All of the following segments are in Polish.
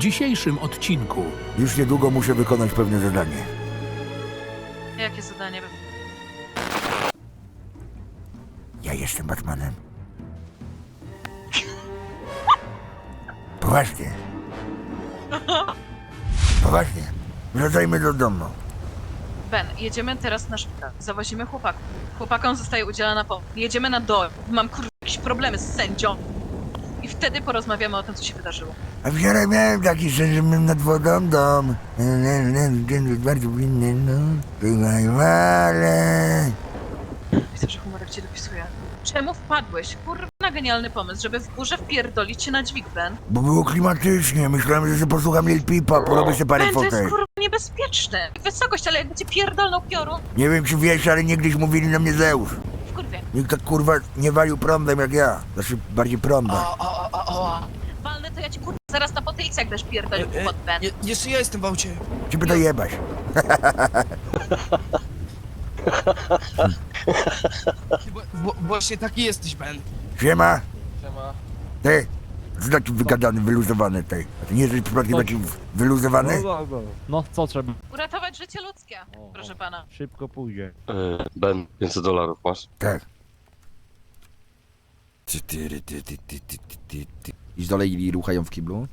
dzisiejszym odcinku. Już niedługo muszę wykonać pewne zadanie. Jakie zadanie? Ja jestem Batmanem. Poważnie. Poważnie. Wracajmy do domu. Ben, jedziemy teraz na szpital. Zawozimy chłopaków. Chłopakom zostaje udzielona pomoc. Jedziemy na dole. Mam kurwa jakieś problemy z sędzią. I wtedy porozmawiamy o tym, co się wydarzyło. A wczoraj miałem taki sen, że mam nad wodą dom. Bardzo winny, no. Słuchaj, ale... Widzę, że humorek cię dopisuje. Czemu wpadłeś? Kurwa, genialny pomysł, żeby w górze wpierdolić się na dźwig, Ben. Bo było klimatycznie. Myślałem, że sobie posłucham Lil Pipa, porobię sobie parę Ben, to jest kurwa niebezpieczne. Wysokość, ale jakby cię pierdolnął piorun, Nie wiem, czy wiesz, ale niegdyś mówili na mnie Zeus. Nikt tak kurwa nie walił prądem jak ja. Znaczy bardziej prądem. O, o, o, o, o. Walnę to ja ci kurwa zaraz na potylicach będziesz pierdolił E, e, pod Ben. Je, jeszcze ja jestem w aucie. Ciebie to jebać. Bo, bo, właśnie taki jesteś, Ben. Siema. Ty, co taki wygadany, wyluzowany ty? A ty nie jesteś przypadkiem taki wyluzowany? No, no, no co trzeba? Uratować życie ludzkie, proszę pana. Szybko pójdzie. E, Ben, 500 dolarów masz? Tak. I dolej ruchają w kiblu?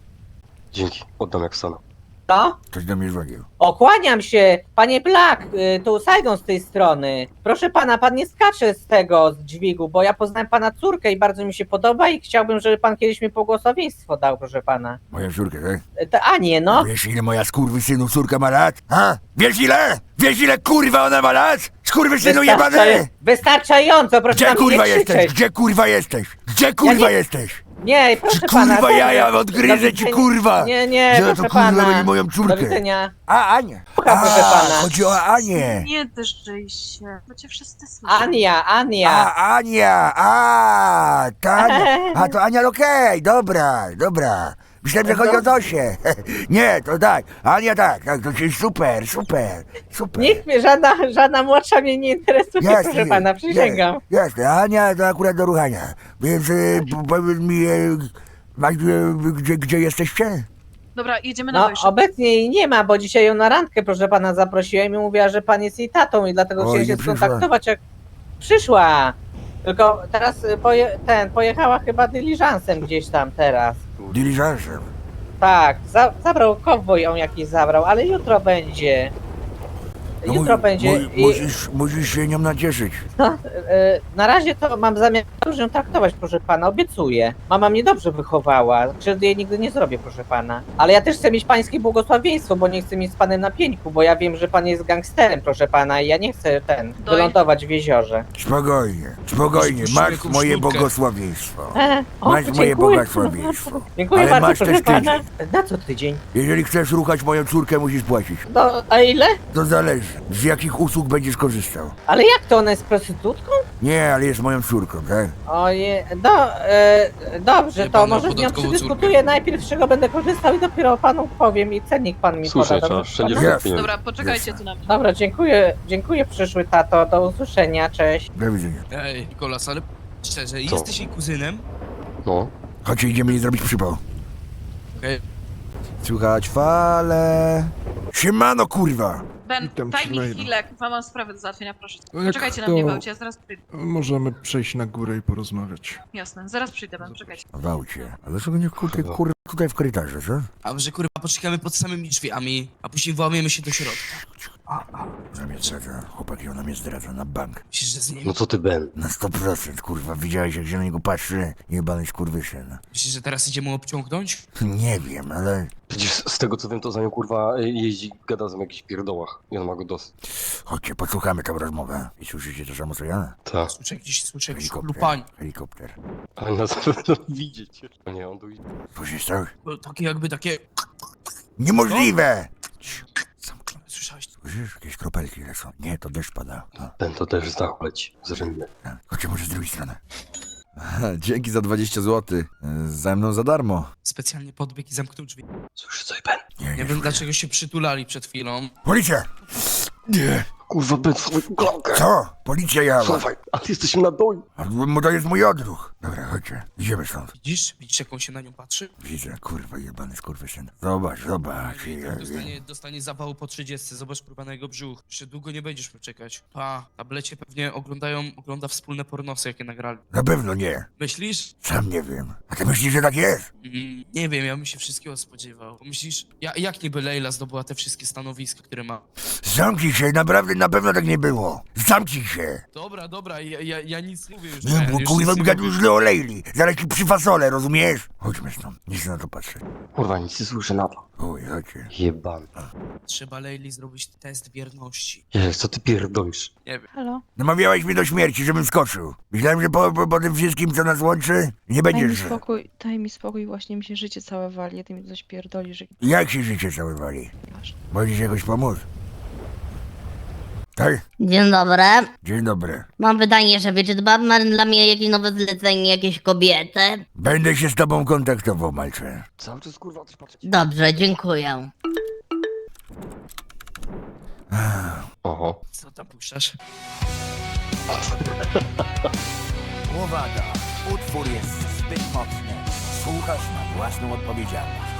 Dzięki, oddam jak wstanę. Co? Ktoś do mnie dzwonił. Okłaniam się! Panie Black, y, tu Saigon z tej strony. Proszę pana, pan nie skacze z tego, z dźwigu, bo ja poznałem pana córkę i bardzo mi się podoba i chciałbym, żeby pan kiedyś mi błogosławieństwo dał, proszę pana. Moją córkę, tak? Y, To Anię, no. Wiesz ile moja skurwysynu córka ma lat? Ha? Wiesz ile? Wiesz ile kurwa ona ma lat? Skurwysynu jebany! Wystarcza- Wystarczająco, proszę Gdzie na mnie kurwa nie jesteś? krzyczeć. Gdzie kurwa jesteś? Gdzie kurwa nie- jesteś? Nie, proszę Czy pana. kurwa jaja Do odgryzę ci kurwa? Nie, nie, Że to proszę kurwa pana. będzie moją Do córkę. widzenia. A, Ania. Słucham, proszę A, pana. chodzi o Anię. Nie drżyj się, bo cię wszyscy słyszą. Ania, Ania. A, Ania, a, ta Ania. A, to Ania, okej, dobra, dobra. Myślałem, że chodzi o Dosię. Nie, to tak, Ania tak, tak, to jest super, super, super. Nikt mnie, żadna, żadna młodsza mnie nie interesuje, Jasne, proszę pana, przysięgam. Jasne, jasne, Ania to akurat do ruchania. Więc po- powiedz mi, masz, e, gdzie, gdzie jesteście? Dobra, jedziemy na No, dojście. obecnie jej nie ma, bo dzisiaj ją na randkę, proszę pana, zaprosiłem i mówiła, że pan jest jej tatą i dlatego Oj, chciałem nie się przyszła. skontaktować, jak przyszła. Tylko teraz y, poje, ten, pojechała chyba dyliżansem gdzieś tam teraz. Diligencem. Tak, za, zabrał kowboj ją jakiś zabrał, ale jutro będzie. No Jutro będzie. i, musisz, musisz się nią nacieszyć. no, y, na razie to mam zamiar dobrze ją traktować, proszę pana, obiecuję. Mama mnie dobrze wychowała, krzywdy jej nigdy nie zrobię, proszę pana. Ale ja też chcę mieć pańskie błogosławieństwo, bo nie chcę mieć z panem na pieńku, bo ja wiem, że pan jest gangsterem, proszę pana, i ja nie chcę ten, Doj. wylądować w jeziorze. Spokojnie, spokojnie, Puścimy masz moje błogosławieństwo. E, o, Masz moje dziękuję. błogosławieństwo. Dziękuję Ale bardzo, masz proszę też pana. Na co tydzień? Jeżeli chcesz ruchać moją córkę, musisz płacić. No, a ile? To zależy, z jakich usług będziesz korzystał. Ale jak to, ona jest prostytutką? Nie, ale jest moją córką, tak? Oje, no, e, dobrze, Wie to pan, może z nią podatkową przedyskutuję córkę. najpierw, z czego będę korzystał i dopiero panu powiem i cennik pan mi Słusznie, poda. trzeba dobrze? wszędzie pieniądze. Dobra, poczekajcie Jasne. tu na mnie. Dobra, dziękuję, dziękuję przyszły tato, do usłyszenia, cześć. Do widzenia. Ej, Nikolas, ale szczerze, Co? jesteś jej kuzynem? No, Chodźcie, idziemy jej zrobić przypał. Okej. Słychać fale. Siemano, kurwa! Ben, Witam daj mi maila. chwilę, mam sprawę do załatwienia, proszę. No jak Poczekajcie na mnie to- aucie, ja zaraz przyjdę. Możemy przejść na górę i porozmawiać. Jasne, zaraz przyjdę, Ben, czekajcie. W aucie. A dlaczego nie kurwa, kurwa tutaj w korytarzu, co? A może kurwa poczekamy pod samymi drzwiami, a później włamiemy się do środka. Ona mnie zdradza, chłopaki, ona mnie zdradza na bank. Myślisz, że z nim? no co ty, Ben? Na 100%, kurwa, widziałeś jak się na niego patrzy? Jebany skurwysyn. Myślisz, że teraz idziemy obciągnąć? Nie wiem, ale... Przecież z tego co wiem, to za nią kurwa jeździ, gada z nim o jakichś pierdołach. I on ma go dosyć. Chodźcie, podsłuchamy tę rozmowę. I słyszycie to samo co ja? Tak, Słyszę gdzieś, słyszę Helikopter. chlupanie. Helikopter. ale na pewno widzicie. No nie, on tu idzie. Słyszysz to? Bo Takie jakby takie... Niemożliwe! Słyszałeś Słyszysz? Jakieś kropelki lecą. Nie, to deszcz pada. No, Ben to też z leci. Zrymnie. tak. Chodźcie może z drugiej strony. Dzięki za 20 zł. Ze mną za darmo. Specjalnie podbiegł i zamknął drzwi. Słyszysz coś, Ben? Nie, Nie nie. wiem dlaczego się przytulali przed chwilą. Policja! Nie! Kurwa, Ben, słuchaj, głowkę. Co? Policja jała. Słuchaj, Ale jesteśmy na doj. A mu to jest mój odruch. Dobra, chodźcie. Idziemy stąd. Widzisz? Widzisz, jak on się na nią patrzy? Widzę, kurwa, jebany skurwysyn. Zobacz, zobacz. Ja- dostanie, dostanie zawału po 30. Zobacz, kurwa, na jego brzuch. Jeszcze długo nie będziesz mu czekać. Pa, tablecie pewnie oglądają, ogląda wspólne pornosy, jakie nagrali. Na pewno nie. Myślisz? Sam nie wiem. A ty myślisz, że tak jest? Mm, nie wiem, ja bym się wszystkiego spodziewał. Myślisz, ja, jak niby Leila zdobyła te wszystkie stanowiska, które ma? Zamknij się, naprawdę na pewno tak nie było. Zamknij się. Dobra, dobra, ja, ja, ja nic nie mówię już. Nie, bo już kurwa nic nie gadu mówię. źle olejli. Zaraz ci przyfasolę, rozumiesz? Chodźmy stąd. Nie chcę na to patrzeć. Kurwa, nic nie słyszę na to. Oj, chodźcie. Jebany. Trzeba Leili zrobić test wierności. Jezus, co ty pierdolisz? Nie wiem. Halo? Namawiałeś mnie do śmierci, żebym skoczył. Myślałem, że po, po, po tym wszystkim, co nas łączy, nie Daj mi będziesz... spokój, daj mi spokój, właśnie mi się życie całe wali, a ty mi coś pierdoli, że Jak się życie całe wali? masz. Możesz jakoś pomóc? Tak? Dzień dobry. Dzień dobry. Mam pytanie, że czy pan ma dla mnie jakieś nowe zlecenie, jakieś kobiety? Będę się z tobą kontaktował, malcze. Cały czas kurwa coś patrzeć. Dobrze, dziękuję. Oho. Co tam puszczasz? Uwaga! Utwór jest zbyt mocny. Słuchasz na własną odpowiedzialność.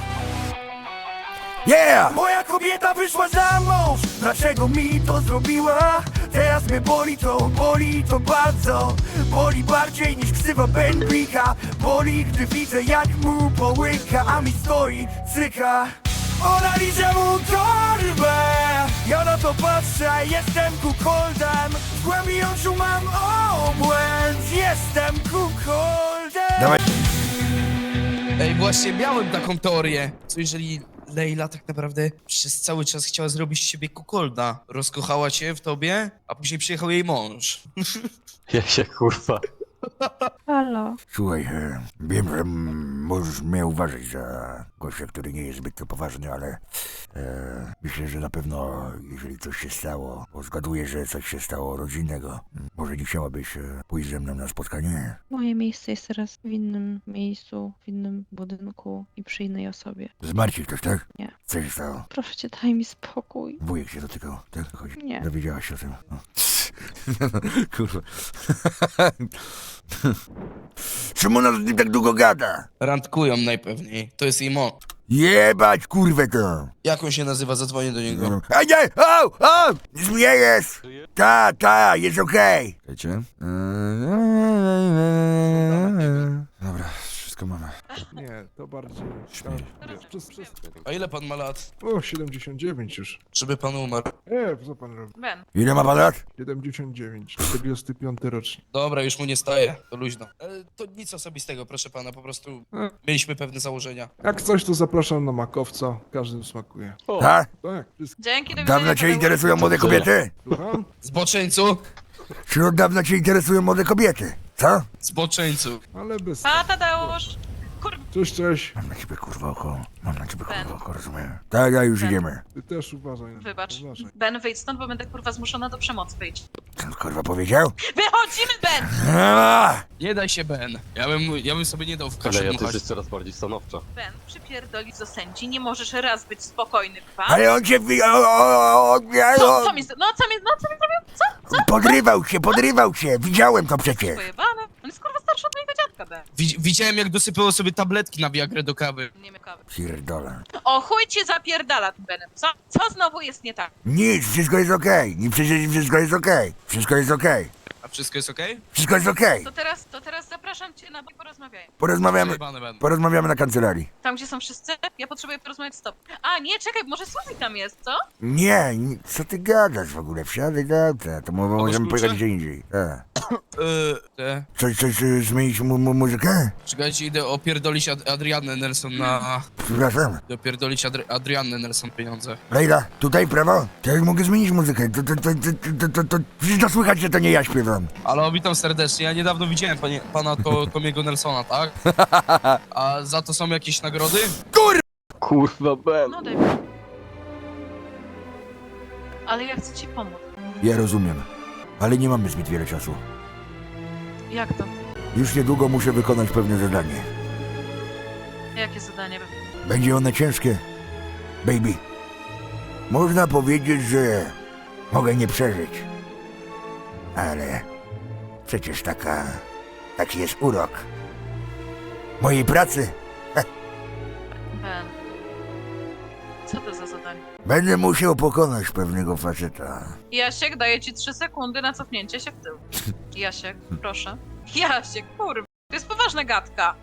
Yeah! Moja kobieta wyszła za mąż! Dlaczego mi to zrobiła? Teraz mnie boli to, boli to bardzo Boli bardziej niż ksywa Benblika Boli, gdy widzę jak mu połyka A mi stoi cyka Ona liże mu torbę Ja na to patrzę, jestem kukoldem W głębi oczu mam obłęd Jestem kukoldem Dawaj. Ej, właśnie miałem taką teorię. Co jeżeli Leila tak naprawdę przez cały czas chciała zrobić z siebie kukolda? Rozkochała cię w tobie, a później przyjechał jej mąż. Ja się kurwa. Halo? Słuchaj, e, wiem, że mm, możesz mnie uważać za gościa, który nie jest zbyt poważny, ale e, myślę, że na pewno, jeżeli coś się stało, bo zgaduję, że coś się stało rodzinnego, m, może nie chciałabyś e, pójść ze mną na spotkanie? Moje miejsce jest teraz w innym miejscu, w innym budynku i przy innej osobie. Zmarł ci ktoś, tak? Nie. Co się stało? Proszę cię, daj mi spokój. Wujek się dotykał, tak? Chodź. Nie. Dowiedziałaś się o tym. No. Kurwa. Czemu ona z nim tak długo gada? Randkują najpewniej. To jest jej mąż. Jebać kurwę to! Jak on się nazywa? Zadzwonię do niego. A nie! O! O! Nie jest! Ta, ta, jest okej! Czekajcie. Dobra, wszystko mamy. Nie, to bardziej... Tak, przez, przez... A ile pan ma lat? O, 79 już. Żeby pan umarł. Nie, co pan robi? Ben, Ile ma pan lat? 79, 45 rocznik. Dobra, już mu nie staje. To luźno. E, to nic osobistego, proszę pana. Po prostu E. mieliśmy pewne założenia. Jak coś, to zapraszam na makowca. Każdym smakuje. Ta? Tak, wszystko. dzięki, do Dawno cię interesują młode kobiety? Słucham? Zboczeńcu! Czy od dawna cię interesują młode kobiety? Co? Zboczeńcu! Ale bez... Pa, Tadeusz! Kurwa, Cześć, cześć. Mam na ciebie kurwa oko. Mam na ciebie kurwa oko, rozumiem. Tak, a już Ben. idziemy. Ty też uważaj. wybacz. Uważaj. Ben, wyjdź stąd, bo będę kurwa zmuszona do przemocy. Wyjdź. Co on kurwa powiedział? Wychodzimy, Ben! Nie daj się, Ben. Ja bym, ja bym sobie nie dał w Ale kaszę ja też dmuchać. jest coraz bardziej stanowcza. Ben, przypierdolić do sędzi. Nie możesz raz być spokojny, kwa? Ale on cię wy... O, o, o, nie, Co, o, co mi... z- No, co mi... No, co mi zrobił? Co? Podrywał się, podrywał się. Widziałem to przecież. Pojebane. On jest kurwa starszy od mojego dziadka. Wi- widziałem, jak dosypało sobie tabletki na Viagrę do kawy. Nie miał kawy. Pierdolę. O chuj cię zapierdala tym Benem. Co? Co znowu jest nie tak? Nic, wszystko jest okej. Nie przecież wszystko jest okej. Wszystko jest okej. A wszystko jest okej? Wszystko jest okej. To teraz, to teraz zapraszam cię na bok, porozmawiajmy. Porozmawiamy, Przejebane, porozmawiamy na kancelarii. Tam, gdzie są wszyscy? Ja potrzebuję porozmawiać z tobą. A, nie, czekaj, może Suzy tam jest, co? Nie, nie, co ty gadasz w ogóle? Wsiadaj do auta, to mo- możemy pojechać gdzie indziej. Tak. Eee, te. Coś, coś, e, zmienić mu, mu, muzykę? Czekajcie, idę opierdolić Ad Adriannę Nelson na... Przepraszam. Idę opierdolić Adri Adriannę Nelson pieniądze. Lejla, tutaj prawo? To jak mogę zmienić muzykę? To, to, to, to, to, to, to, przecież to słychać, że to nie ja śpiewam. Ale witam serdecznie, ja niedawno widziałem panie, pana to, Tomiego Nelsona, tak? A za to są jakieś nagrody? Kur... Kurwa, Ben. No daj. Ale ja chcę ci pomóc. Ja rozumiem, ale nie mamy zbyt wiele czasu. Jak to? Już niedługo muszę wykonać pewne zadanie. Jakie zadanie? Będzie one ciężkie. Baby. Można powiedzieć, że mogę nie przeżyć. Ale Przecież taka... taki jest urok. Mojej pracy Ben. Co to za zadanie? będę musiał pokonać pewnego faceta. Jasiek, daję ci 3 sekundy na cofnięcie się w tył. Jasiek, proszę. Jasiek, kurwa. To jest poważna gadka.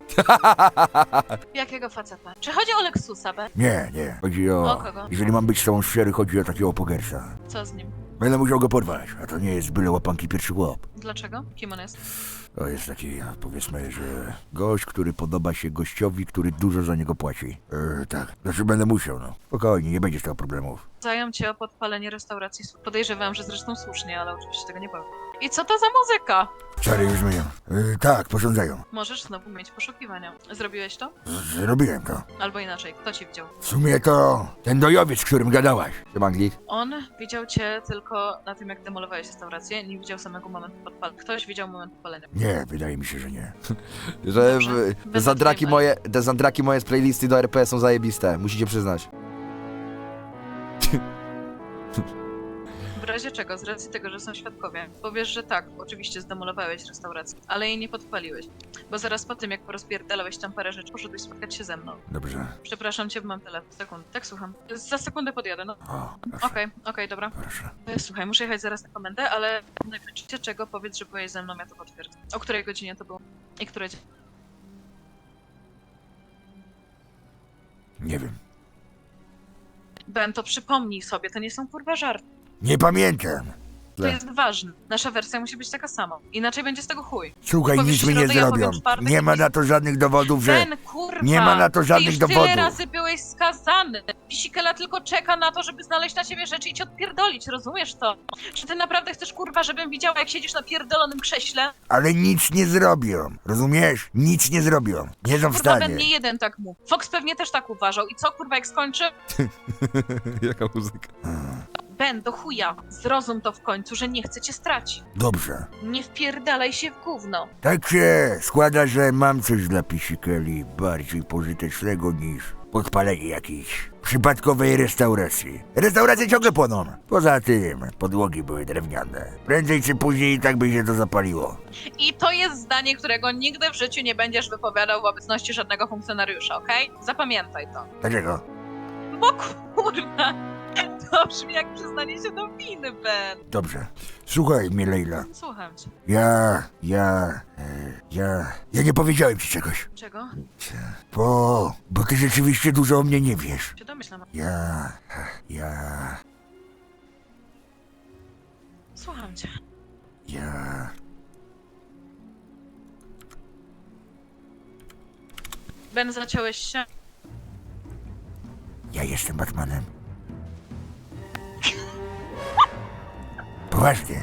Jakiego faceta? Czy chodzi o Lexusa, Ben? Nie, nie. Chodzi O o... kogo? Jeżeli mam być z tobą szczery, chodzi o takiego pogersa. Co z nim? Będę musiał go porwać, a to nie jest byle łapanki pierwszy chłop. Dlaczego? Kim on jest? To jest taki, no, powiedzmy, że gość, który podoba się gościowi, który dużo za niego płaci. E, tak, znaczy będę musiał, no. Spokojnie, nie będzie z tego problemów. Zajął cię o podpalenie restauracji. Podejrzewam, że zresztą słusznie, ale oczywiście tego nie powiem. I co to za muzyka? Czary już. E, tak, posądzają. Możesz znowu mieć poszukiwania. Zrobiłeś to? Z- Zrobiłem to. Albo inaczej, kto ci widział? W sumie to ten dojowiec, z którym gadałaś. Siema, Anglik. On widział cię tylko na tym, jak demolowałeś restaurację, nie widział samego momentu podpalenia. Ktoś widział moment podpalenia. Nie, wydaje mi się, że nie. Że Dobrze. w- zandraki moje, te zandraki moje z playlisty do RP są zajebiste, musicie przyznać. W razie czego, z racji tego, że są świadkowie, powiesz, że tak, oczywiście zdemolowałeś restaurację, ale jej nie podpaliłeś. Bo zaraz po tym, jak porozpierdalałeś tam parę rzeczy, poszedłeś spotkać się ze mną. Dobrze. Przepraszam cię, bo mam telefon. Sekund. Tak, słucham. Za sekundę podjadę, no. O, proszę, Okej, okej, dobra. proszę. E, Słuchaj, muszę jechać zaraz na komendę, ale na kończycie czego powiedz, że byłeś ze mną, ja to potwierdzę. O której godzinie to było? I które dzień? Nie wiem. Ben, to przypomnij sobie, to nie są kurwa żarty. Nie pamiętam. To jest ważne. Nasza wersja musi być taka sama. Inaczej będzie z tego chuj. Słuchaj, Powiesz nic mi nie środę, ja powiem zrobią. czwartek, Nie ma na to żadnych dowodów, że... Ben, kurwa! nie ma na to Ty żadnych już dowodów. tyle razy byłeś skazany. Pisikela tylko czeka na to, żeby znaleźć na siebie rzeczy i cię odpierdolić, rozumiesz to? Czy ty naprawdę chcesz, kurwa, żebym widziała, jak siedzisz na pierdolonym krześle? Ale nic nie zrobią. Rozumiesz? Nic nie zrobią. Nie są w Kurwa, Ben stanie. nie jeden tak mówi. Fox pewnie też tak uważał. I co, kurwa, jak skończy? Jaka muzyka. Ben, do chuja. Zrozum to w końcu, że nie chcę cię stracić. Dobrze. Nie wpierdalaj się w gówno. Tak się składa, że mam coś dla pisikeli bardziej pożytecznego niż podpalenie jakiejś przypadkowej restauracji. Restauracje ciągle płoną. Poza tym podłogi były drewniane. Prędzej czy później i tak by się to zapaliło. I to jest zdanie, którego nigdy w życiu nie będziesz wypowiadał w obecności żadnego funkcjonariusza, okej? Zapamiętaj to. Dlaczego? Bo kurwa, to brzmi jak przyznanie się do winy, Ben. Dobrze. Słuchaj mnie, Leila. Słucham cię. Ja, ja, e, ja, ja nie powiedziałem ci czegoś. Czego? Bo, bo ty rzeczywiście dużo o mnie nie wiesz. Się domyślam. Ja, ja, Słucham cię. ja. Ben, zaciąłeś się? Ja jestem Batmanem. Poważnie.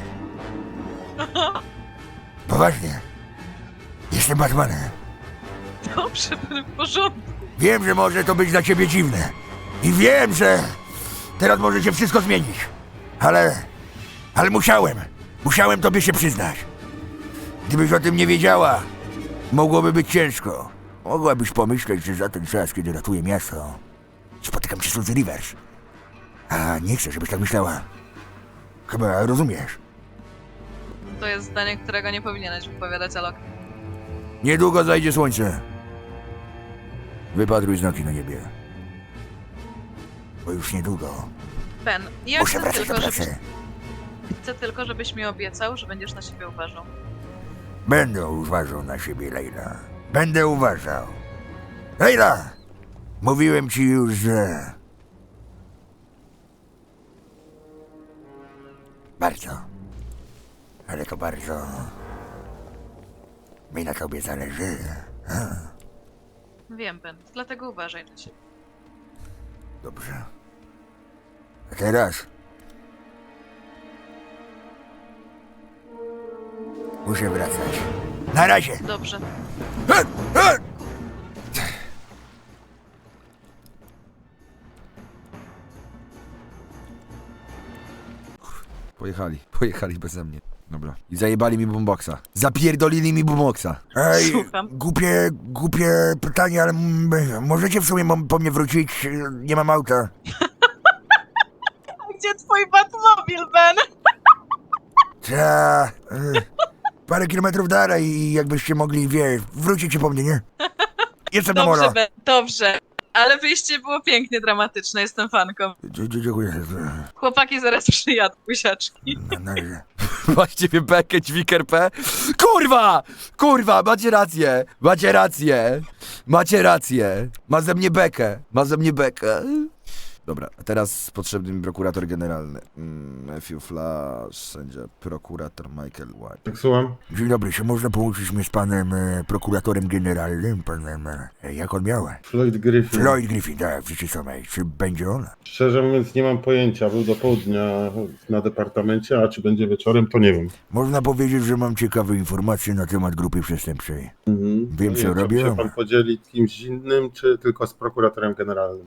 Poważnie. Jestem Batmanem. Dobrze, Ben, w porządku. Wiem, że może to być dla ciebie dziwne. I wiem, że teraz może się wszystko zmienić. Ale, ale musiałem. Musiałem tobie się przyznać. Gdybyś o tym nie wiedziała, mogłoby być ciężko. Mogłabyś pomyśleć, że za ten czas, kiedy ratuję miasto, spotykam się z Suzy Rivers. A nie chcę, żebyś tak myślała. Chyba rozumiesz. To jest zdanie, którego nie powinieneś wypowiadać, ale okej. Niedługo zajdzie słońce. Wypatruj znaki na niebie. Bo już niedługo Ben, ja muszę chcę wracać do tylko, żebyś, pracy. chcę tylko, żebyś mi obiecał, że będziesz na siebie uważał. Będę uważał na siebie, Leila. Będę uważał. Leila! Mówiłem ci już, że... Bardzo. Ale to bardzo... Mi na tobie zależy. Wiem, Ben, dlatego uważaj na siebie. Dobrze. A teraz... Muszę wracać. Na razie! Dobrze. Pojechali, pojechali beze mnie. Dobra. I zajebali mi boomboxa. Zapierdolili mi boomboxa. Ej, Słucham. głupie, głupie pytanie, ale m- możecie w sumie mo- po mnie wrócić? Nie mam auta. Gdzie twój Batmobil, Ben? Ta, y, Parę kilometrów dalej i jakbyście mogli, wie, wrócicie po mnie, nie? Jestem na Dobrze, molo. Ben, dobrze. Ale wyjście było pięknie dramatyczne, jestem fanką. Dzie- dzie- Dziękuję. Chłopaki zaraz przyjadą, buziaczki. Na, na razie. Właściwie bekę dźwiker P. Kurwa! Kurwa, macie rację! Macie rację! Macie rację! Ma ze mnie bekę! Ma ze mnie bekę! Dobra, a teraz potrzebny mi prokurator generalny. Mm, Matthew Flash, sędzia, prokurator Michael White. Tak słucham? Dzień dobry, czy można połączyć mnie z panem e, prokuratorem generalnym, panem, e, jak on miał? Floyd Griffin. Floyd Griffin, tak, w samej. Czy będzie on? Szczerze mówiąc nie mam pojęcia, był do południa na departamencie, a czy będzie wieczorem to nie wiem. Można powiedzieć, że mam ciekawe informacje na temat grupy przestępczej. Mhm. Wiem, nie co wiem, robią. Czy się pan podzieli kimś innym, czy tylko z prokuratorem generalnym?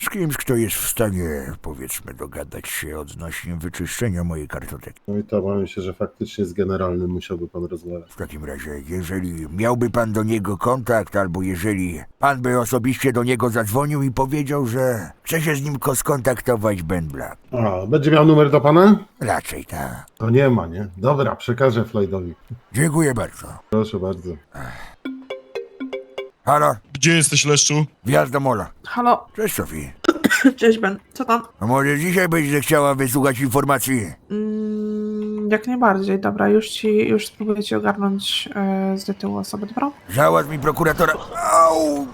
Z kimś, kto jest w stanie, powiedzmy, dogadać się odnośnie wyczyszczenia mojej kartoteki. No i to obawiam się, że faktycznie z generalnym musiałby pan rozmawiać. W takim razie, jeżeli miałby pan do niego kontakt, albo jeżeli pan by osobiście do niego zadzwonił i powiedział, że chce się z nim ko- skontaktować Ben Black. A, będzie miał numer do pana? Raczej tak. To nie ma, nie? Dobra, przekażę Floydowi. Dziękuję bardzo. Proszę bardzo. Halo, Gdzie jesteś, Leszczu? wjazd do mola. Halo, Cześć Sofii. cześć Ben, co tam? A może dzisiaj będziesz chciała wysłuchać informacji? Mm, jak najbardziej, dobra, już ci, już spróbuję ci ogarnąć e, z tyłu osobę, dobra? Załatw mi prokuratora. Au!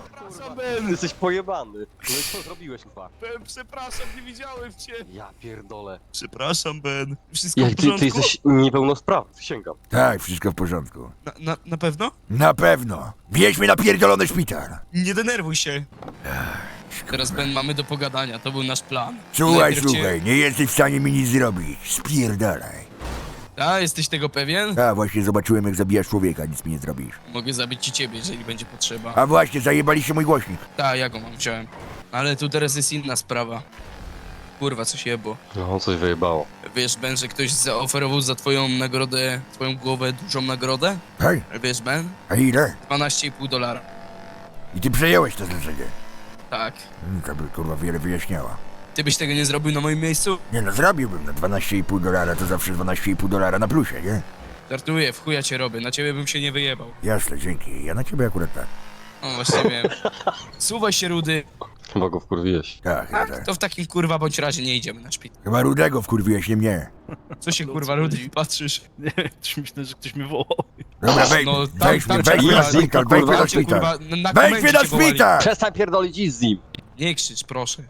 Ben, jesteś pojebany. No i co zrobiłeś, kurwa? Ben, przepraszam, nie widziałem cię. Ja pierdolę. Przepraszam, Ben. Wszystko Jak w ty, porządku? ty jesteś niepełnosprawny, sięgam. Tak, wszystko w porządku. Na, na, na pewno? Na pewno. Wieź mnie na pierdolony szpital. Nie denerwuj się. Teraz, Ben, mamy do pogadania, to był nasz plan. Słuchaj, Najpierw cię- słuchaj, nie jesteś w stanie mi nic zrobić. Spierdalaj. A, jesteś tego pewien? A właśnie zobaczyłem, jak zabijasz człowieka, nic mi nie zrobisz. Mogę zabić ci ciebie, jeżeli będzie potrzeba. A właśnie, zajebaliście mój głośnik. Tak, ja go mam, wziąłem. Ale tu teraz jest inna sprawa. Kurwa, coś jebło. No, coś wyjebało. Wiesz, Ben, że ktoś zaoferował za twoją nagrodę, twoją głowę dużą nagrodę? Hej, Wiesz, Ben? a ile? 12,5 dolara. I ty przejąłeś to zlecenie. Tak. Mm, To by kurwa wiele wyjaśniała. Ty byś tego nie zrobił na moim miejscu? Nie no, zrobiłbym na 12,5 dolara, to zawsze 12,5 dolara na plusie, nie? Żartuję, w chuja cię robię, na ciebie bym się nie wyjebał. Jasne, dzięki. Ja na ciebie akurat tak. No właśnie wiem. Suwaj się, Rudy. Chyba go wkurwiłeś. Tak, ja tak. To w takim kurwa bądź razie nie idziemy na szpital. Chyba Rudego wkurwiłeś, nie mnie. Co się kurwa, Rudy, patrzysz? Nie, też myślę, że ktoś mnie wołał. Dobra, wej, No, tam- weźmy, tam weźmy cię na kurwa- szpital, kurwa, weźmy na Tam cię, szpital. kurwa, na Weźmy komendzie na cię wołali. szpital! Przestań pierdolić i z nim. Nie krzycz, proszę.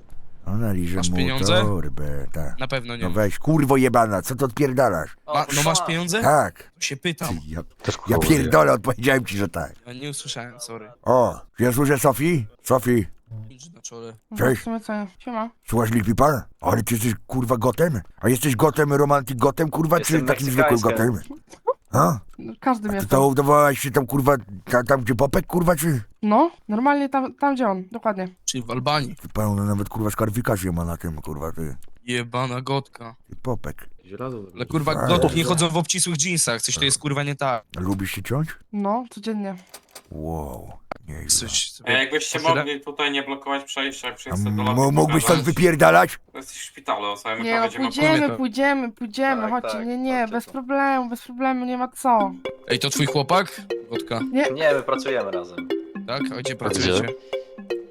Ona liże Masz mu pieniądze? torbę, tak. Na pewno nie. No weź, kurwo jebana, co to odpierdalasz? Ma, no masz pieniądze? Tak. To się pytam. Ja, ja pierdolę, odpowiedziałem ci, że tak. Ja nie usłyszałem, sorry. O, czy ja słyszę Sofii? Sofii, Pięć na czole. Cześć. W sumie co, siema. słuchasz Lil Peepa? Ale ty jesteś kurwa gotem? A jesteś gotem, romantyk gotem, kurwa, czy takim zwykłym gotem? A? Każdym A ty to udawałaś się tam, kurwa, ta, tam gdzie Popek, kurwa, czy? No, normalnie tam, tam gdzie on, dokładnie. Czyli w Albanii. Ty pełno nawet, kurwa, skaryfikację ma na tym, kurwa, ty. Jebana gotka. Ty Popek. Ale kurwa, Ale- gotów nie chodzą w obcisłych jeansach. Coś to jest kurwa nie tak. Lubisz się ciąć? No, codziennie. Wow, nie Coś A jakbyście To tyle? mogli tutaj nie blokować przejścia, jak A do mógłbyś pokazać, wypierdalać? To jest w szpitalu, o samym Nie no, pójdziemy, to. pójdziemy, pójdziemy, Tak, chodźcie, tak, nie, nie, chodźcie bez tu. problemu, bez problemu, nie ma co. Ej, to twój chłopak? Gotka. Nie, my pracujemy razem. Tak? A gdzie pracujecie?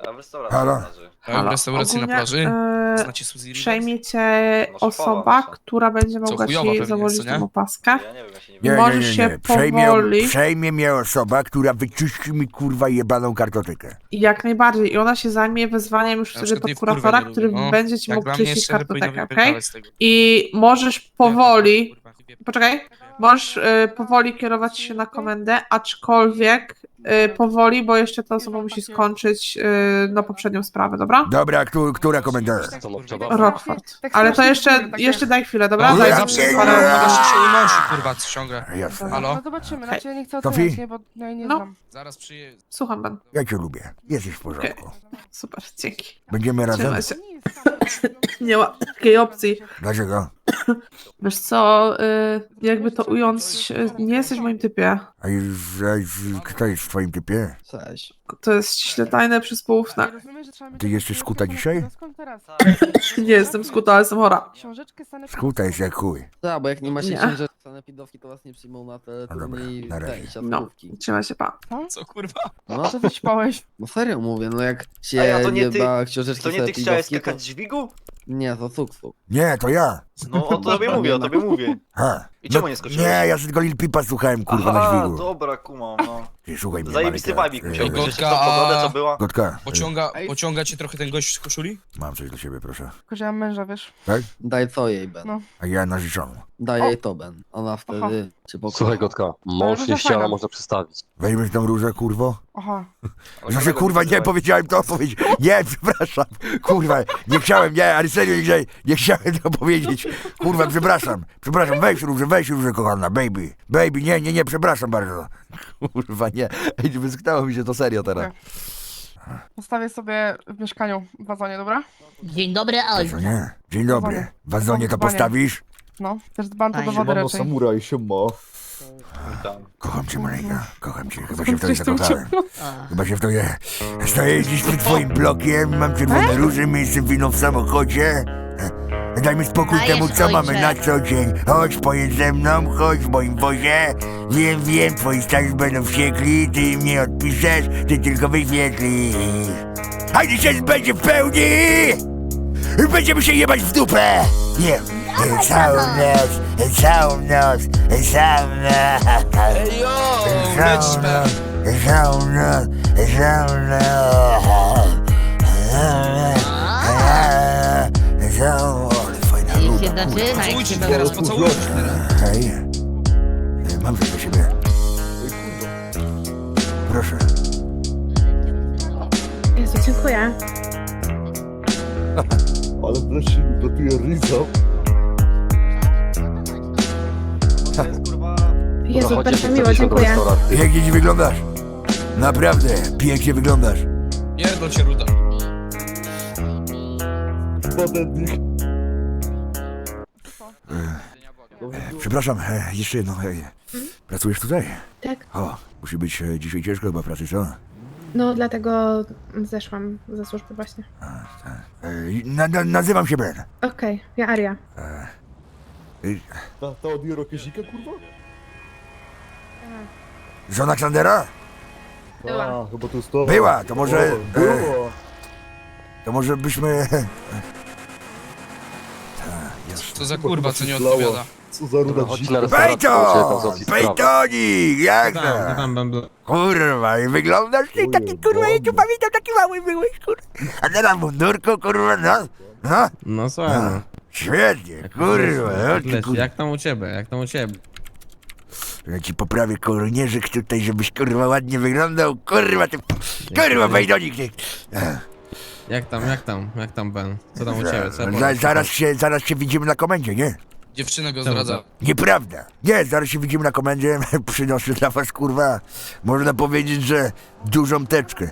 A w restauracji Halo? Tak, w restauracji na plaży? e, Znacie Suzy Rivers? przejmie cię osoba, która będzie mogła chujowa ci założyć jest, co nie? tą opaskę. Ja nie wiem, ja się nie Nie, nie, Możesz nie, się nie. Przejmie, powoli- przejmie mnie osoba, która wyczyści mi, kurwa, jebaną kartotekę. I Jak najbardziej. I ona się zajmie wezwaniem już Ja wtedy przykład tej prokuratora, wkurwy nie który lubię, no. będzie ci Jak mógł dla mnie czyścić powinno kartotekę, okej? wypierdalać z tego. I możesz powoli, poczekaj, możesz y, powoli kierować się na komendę, aczkolwiek y, powoli, bo jeszcze ta osoba musi skończyć y, no poprzednią sprawę, dobra? Dobra, któ- która? Stanowczo Rockford. Ale to jeszcze, jeszcze daj chwilę, dobra? Daj ja zawsze parę... Się unosi, kurwa, ściąga. Jasne. Halo? No zobaczymy, znaczy ja nie chcę oceniać, nie, bo no, nie No. znam. Zaraz przyje... Słucham, Ben. Ja cię lubię. Jesteś w porządku. Super, dzięki. Będziemy razem? Trzymaj się. Nie ma takiej opcji. Dlaczego? Wiesz co, y, jakby to ująć, y, nie jesteś w moim typie. A już, a już kto jest w twoim typie? Cześć. To jest ściśle tajne przez poufne. Ty jesteś skuta dzisiaj? Nie jestem skuta, ale jestem chora. Skuta jest jak chuj. Tak, bo jak nie macie Nie. książek sanepidowskich, to was nie przyjmą na te No dobra, turniej na razie. tej, No, siatkówki. trzymaj się pa. Co kurwa? No, Co wyćpałeś? no serio mówię, no jak się a to nie ty- jeba książeczki To nie ty chciałeś skakać dźwigu? Nie, to cuksu. Nie, to ja. No o tobie mówię, o tobie mówię. Ha. I czemu nie skoczyłeś? Nie, ja tylko Lil Pipa słuchałem, kurwa, na Aha, dźwigu. dobra, kumam, no. Ty, słuchaj mnie, Zajebisty Marek, wajbik e, musiał być. Jeszcze Gotka, tą pogodę, a- co była. Gotka, Pociąga, pociąga cię trochę ten gość z koszuli? mam coś dla ciebie, proszę. Tylko, że ja mam męża, wiesz. Tak? Daj to jej, Ben. No. A ja narzeczoną. Daj O. jej to, Ben. Ona wtedy cię pokocha. Słuchaj, Gotka, mąż nie ściana można przestawić. Weźmiesz tą różę, kurwo? Aha. Znaczy, kurwa, nie powiedziałem to, powiedzi... Nie, przepraszam. Kurwa, nie chciałem, nie, ale serio, nie, nie chciałem to powiedzieć. Kurwa, przepraszam. Przepraszam, weź różę, weź różę, kochana, baby. Baby, nie, nie, nie, przepraszam bardzo. Kurwa, nie. Ej, wysknęło mi się to serio teraz. Postawię sobie w mieszkaniu w wazonie, dobra? Dzień dobry, nie. Dzień dobry. W wazonie to postawisz? No, też dbam to do Fajnie. wody raczej. samuraj się ma. Witam. Kocham cię, Maleńka. Kocham cię. Chyba się w tobie coś tu zakochałem. uciekło? Chyba się w tobie... Stoję dziś przed twoim blokiem, mam czerwone róże, miejsce wino w samochodzie. E, Dajmy spokój Dajesz, temu, co ojcze. mamy na co dzień. Chodź, pojedź ze mną, chodź w moim wozie. Wiem, wiem, twoi starzy będą wściekli, ty mnie odpiszesz, ty tylko wyświetlisz. A dzisiaj będzie w pełni! Będziemy się jebać w dupę! Nie, całą noc, całą noc, całą noc. Ej yo, lecisz Ben. Sauna, sauna, sauna. Ale fajna I luka, się zaczyna, jak Pocałujcie się się teraz, pocałujcie się teraz. Hej, mam coś do siebie. Proszę. Jezu, dziękuję. Ale wreszcie mi gotuje Jezu, Dobra, chodźcie, bardzo miło, się do dziękuję. restauracji. Pięknie ci wyglądasz. Naprawdę, pięknie wyglądasz. Pierdol cię ruda. Przepraszam, e, jeszcze jedno. e, Pracujesz tutaj? Tak. O, musi być e, dzisiaj ciężko chyba pracy, co? No, dlatego zeszłam ze służby właśnie. E, Na, na, nazywam się Ben. Okej, ja Aria. E, Ta, ta od Jerokesika, kurwa? Żona Ksandera? Była. A, chyba to jest to. Była, to może, O, e, Była. To może byśmy... Co za kurwa, co nie odpowiada. Co za ruda na dzika. bo się tam! Jak to? Kurwa, i wyglądasz ty taki kurwa, ja cię pamiętam, taki mały byłeś, kurwa. A teraz mundurku, kurwa, no. No, No słuchaj, no. Świetnie, kurwa. no, ty, Leci, kurwa. jak tam u ciebie, jak tam u ciebie? Ja ci poprawię kołnierzyk tutaj, żebyś kurwa ładnie wyglądał, kurwa, ty, kurwa, Pejtonik, ty. Jak tam, jak tam, jak tam Ben? Co tam u ciebie? Co ja Za, powiem? zaraz się, zaraz się widzimy na komendzie, nie? Dziewczyna go zdradza. Nieprawda. Nie, zaraz się widzimy na komendzie, przynoszę dla was, kurwa, można powiedzieć, że dużą teczkę.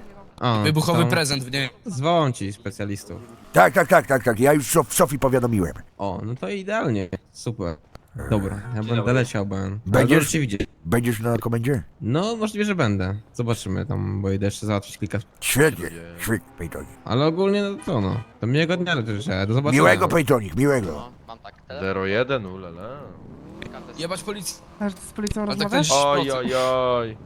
Wybuchowy to prezent w niej. Zwołam ci specjalistów. Tak, tak, tak, tak, tak, ja już Sof- Sofii powiadomiłem. O, no to idealnie. Super. Dobra, ja będę dobry. leciał, Ben. Będziesz? cię widzieć. Będziesz na komendzie? No, możliwe, że będę. Zobaczymy tam, bo idę jeszcze załatwić kilka... Świetnie, świetnie, Pejtonik. Ale ogólnie, no to no. To miłego dnia życzę, do zobaczenia. Miłego, Pejtonik, miłego. 01, ulala. Jebać policję. Aż z policją Ale tak rozmawiasz? ten Oj, oj,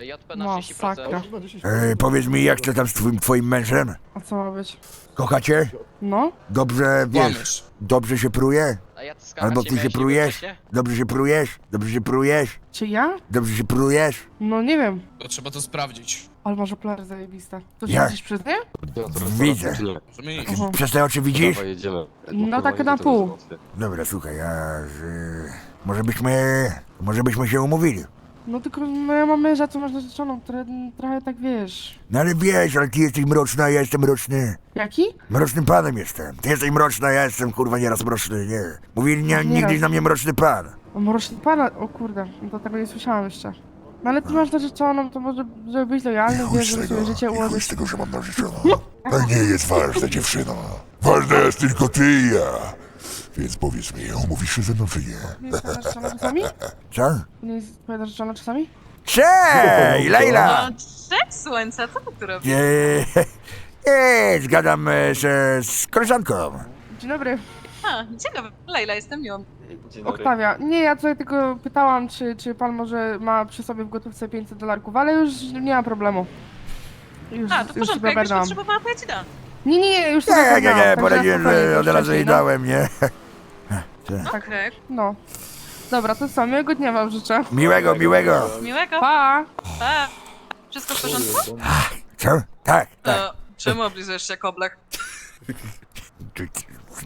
oj. Masakra. E, powiedz mi, jak to tam z twoim, twoim mężem? A co ma być? Kochacie? No? Dobrze, wiesz, Kłamiesz. dobrze się pruje? Albo ty się prujesz? Dobrze się prujesz? Dobrze się prujesz? Czy ja? Dobrze się prujesz? No nie wiem. To trzeba to sprawdzić. Ale masz oplary zajebiste. To się Ja- widzisz przez nie? Widzę. Czy nie? Możemy iść. Aha. Przez te oczy widzisz? Jedziemy. No tak na pół. Dobra, słuchaj, a że... Może byśmy... Może byśmy się umówili. No tylko, no ja mam męża, co masz narzeczoną, które trochę tak wiesz. No ale wiesz, ale ty jesteś mroczna, ja jestem mroczny. Jaki? Mrocznym panem jestem. Ty jesteś mroczna, ja jestem kurwa nieraz mroczny, nie. Mówili nie, Nieraz. nigdyś na mnie mroczny pan. O, mroczny pana, o kurde, no to tego nie słyszałem jeszcze. No ale ty masz narzeczoną, to może, żeby być lojalny, wiesz, żeby sobie życie ułożyć. tego, że mam narzeczoną. To nie jest ważne, dziewczyno. Ważna jest tylko ty i ja. Więc powiedz mi, umówisz się ze mną czy nie? Nie czasami? Co? Nie twoja narzeczona czasami? Cześć, Lejla! No, cześć słońca, co ty tu robisz? Nie, nie, zgadam e, się z koleżanką. Dzień dobry, A, dzień dobry, Lejla, jestem miłą. Dzień dobry. Oktawia. Nie, ja tutaj tylko pytałam, czy, czy pan może ma przy sobie w gotówce 500 dolarków, ale już nie ma problemu. Już, A, to w porządku, jakbyś potrzebowała, to ja ci dam. Nie, nie, nie, już sobie Nie, nie, nie, poradziłem, że od razu jej no. dałem, nie? Tak, no. Dobra, to co, miłego dnia wam życzę. Miłego, miłego. Miłego. Pa! Pa. Wszystko w porządku? Co? Tak, tak. To czemu oblizujesz się ty-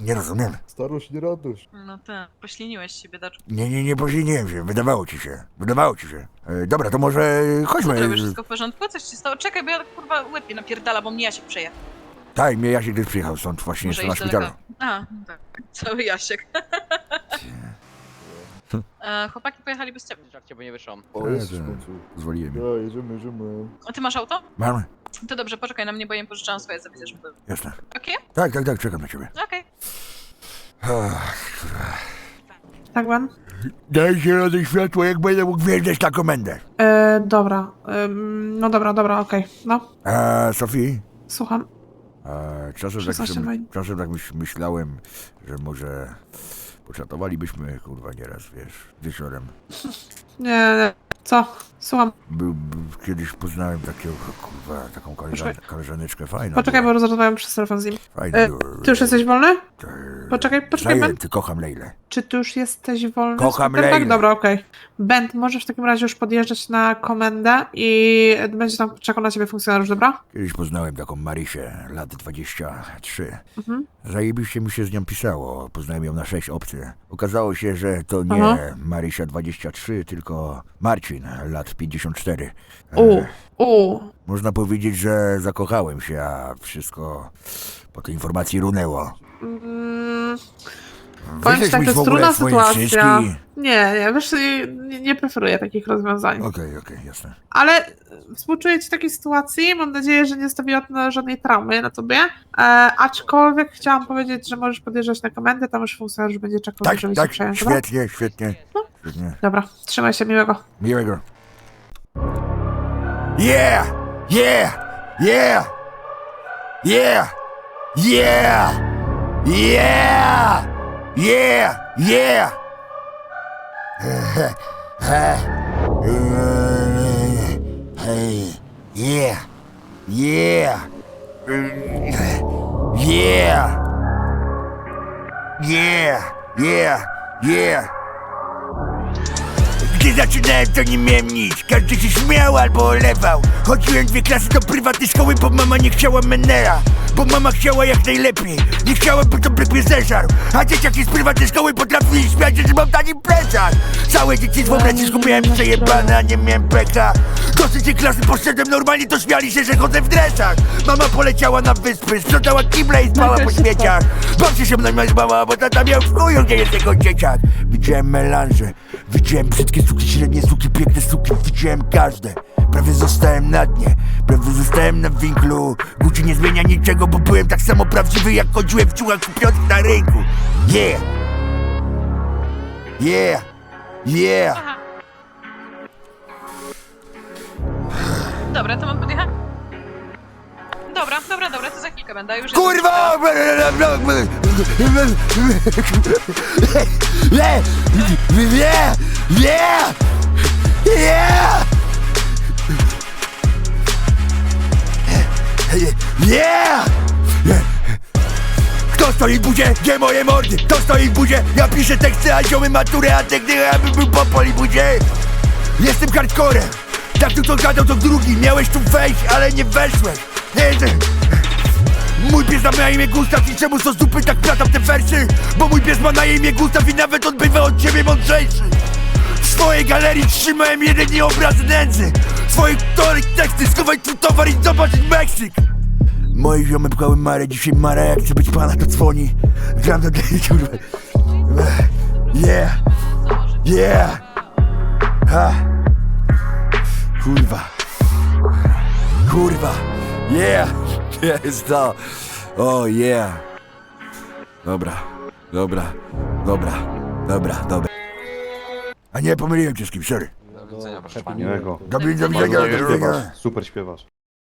Nie rozumiem. Starość nie radość. No tak, pośliniłeś się, biedaczku. Nie, nie, nie pośliniłem się, wydawało ci się, wydawało ci się. E, dobra, to może chodźmy. robisz? Wszystko w porządku? Coś ci stało? Czekaj, bo ja kurwa łeb mnie napierdala, bo mnie Jasiek przeje. Tak, mnie Jasiek też przyjechał stąd, właśnie jestem na iść szpitalu. daleko. A, tak. Cały Jasiek. E, chłopaki pojechali bez ciebie. bo nie wyszłam. Pozwoliłem. Ja, jedziemy, jedziemy. A ty masz auto? Mam? To dobrze, poczekaj na mnie, bo ja im pożyczałam swoje, zapiszesz mi. Jasne. Okej? Tak, tak, tak, czekam na ciebie. Okej. Tak, Ben? Daj zielone światło, jak będę mógł wjeżdżać na komendę. E, dobra. Ym, no dobra, dobra, okej. No, A Sofii? słucham. Czasem, tak, 16 sobie- mań. czasem tak myśl, myślałem, że może poczatowalibyśmy, kurwa, nieraz, wiesz, wieczorem. Nie, nie. Co? Słucham. Był, był, kiedyś poznałem takiego, kurwa, taką koleżan, Poczekaj. koleżaneczkę, fajną. Poczekaj, była. bo rozmawiam przez telefon z nim. Fajna E, była. ty już jesteś wolny? E, Poczekaj, poczekaj, Ben. Zajęty, kocham Lejlę. Czy ty już jesteś wolny? Kocham Tak, tak, Lejlę. dobra, okej. Ben, możesz w takim razie już podjeżdżać na komendę i będzie tam czekał na ciebie funkcjonariusz, dobra? Kiedyś poznałem taką Marysię, lat 23. Mhm. Zajebiście mi się z nią pisało. Poznałem ją na sześć obcy. Okazało się, że to nie Aha. Marysia 23, tylko Marcin, lat 54. E, U, u. Można powiedzieć, że zakochałem się, a wszystko po tej informacji runęło. Mm, powiem ci Wyślesz tak, mi to w jest ogóle trudna swoje sytuacja. Nie, nie, wiesz, nie, nie preferuję takich rozwiązań. Okej, okej, jasne. Ale współczuję ci takiej sytuacji. Mam nadzieję, że nie stawiła to żadnej traumy na tobie. E, aczkolwiek chciałam powiedzieć, że możesz podjeżdżać na komendę, tam już funkcjonariusz będzie czekał, Tak, żeby tak, się przejąć. Dobra? świetnie, świetnie. Świetnie. dobra, trzymaj się, miłego. Miłego. Yeah! Yeah! Yeah! Yeah! Yeah! Yeah! Yeah! Yeah! Yeah! Yeah! Yeah! Yeah! Yeah! Yeah! Gdy zaczynałem to nie miałem nic. Każdy się śmiał albo olewał. Chodziłem dwie klasy do prywatnej szkoły Bo mama nie chciała menela Bo mama chciała jak najlepiej. Nie chciała by to bryk mnie zeżarł A dzieciaki z prywatnej szkoły potrafili śmiać że mam tani plecak. Całe dzieciństwo w nacisku miałem przejebane A nie miałem peka Do trzeciej klasy poszedłem normalnie To śmiali się, że chodzę w dresach. Mama poleciała na wyspy Sprzątała kible i spała po śmieciach. Babcia się mną zbała Bo tata miał w chuju, gdzie jest jego dzieciak. Widziałem melanże Widziałem brzydkie suki, średnie suki, piękne suki Widziałem każde Prawie zostałem na dnie Prawie zostałem na winklu Gucci nie zmienia niczego, bo byłem tak samo prawdziwy Jak chodziłem w ciuchach kupionych na rynku Yeah Yeah Yeah. Dobra, to mam podjechać? Dobra, dobra, dobra, to za chwilkę będę już. Kurwa! Yeah! Yeah! Yeah! Yeah! Kto stoi w budzie? Gdzie moje mordy? Kto stoi w budzie? Ja piszę teksty, a ziomy maturę, a technikę, aby był po poli budzie. Jestem hardcorem. Tak tu to gadał, to drugi. Miałeś tu wejść, ale nie weszłeś. Nie, nie. Mój pies ma na imię Gustaw i czemu co z dupy tak platam te wersy? Bo mój pies ma na imię Gustaw i nawet on bywa od ciebie mądrzejszy swojej galerii trzymałem jedynie obraz nędzy. Swoich tory teksty, schowaj tu towar i zobaczyć Meksyk. Moi ziomy pchały Marę, dzisiaj Mara jak chce być pana to dzwoni. Gram do tej kurwa. Yeah. Yeah. Ha. Kurwa. Kurwa. Yeah. Jest to. O yeah. Dobra. Dobra. Dobra. Dobra. Dobra A nie, pomyliłem cię z kim, sorry Do widzenia, proszę pani. Miłego. Do widzenia, do widzenia. Super śpiewasz.